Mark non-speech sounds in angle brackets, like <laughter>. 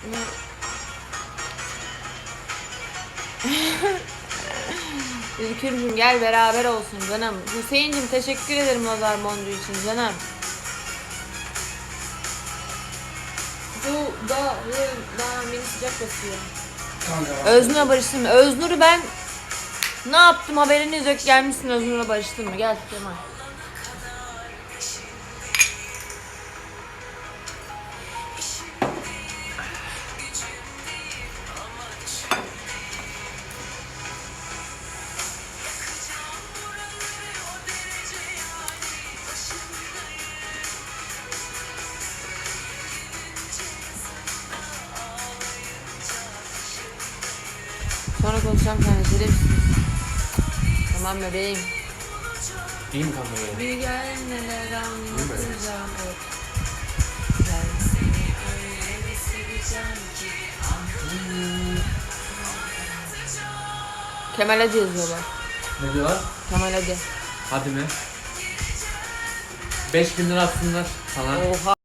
<laughs> Ülkürcüm gel beraber olsun canım. Hüseyin'cim teşekkür ederim nazar boncuğu için canım. Bu da daha beni sıcak basıyor. Kanka. Öznur'la barıştın mı? Öznur'u ben ne yaptım haberiniz yok gelmişsin Öznur'la barıştın mı? Gel Kemal. Sonra konuşacağım seninle şerefsiz. Tamam bebeğim. İyi mi kanka böyle? Bir gel neler anlatacağım. Evet. Kemal hadi yazıyorlar. Ne diyorlar? Kemal hadi. Hadi mi? 5000 lira atsınlar sana. Oha.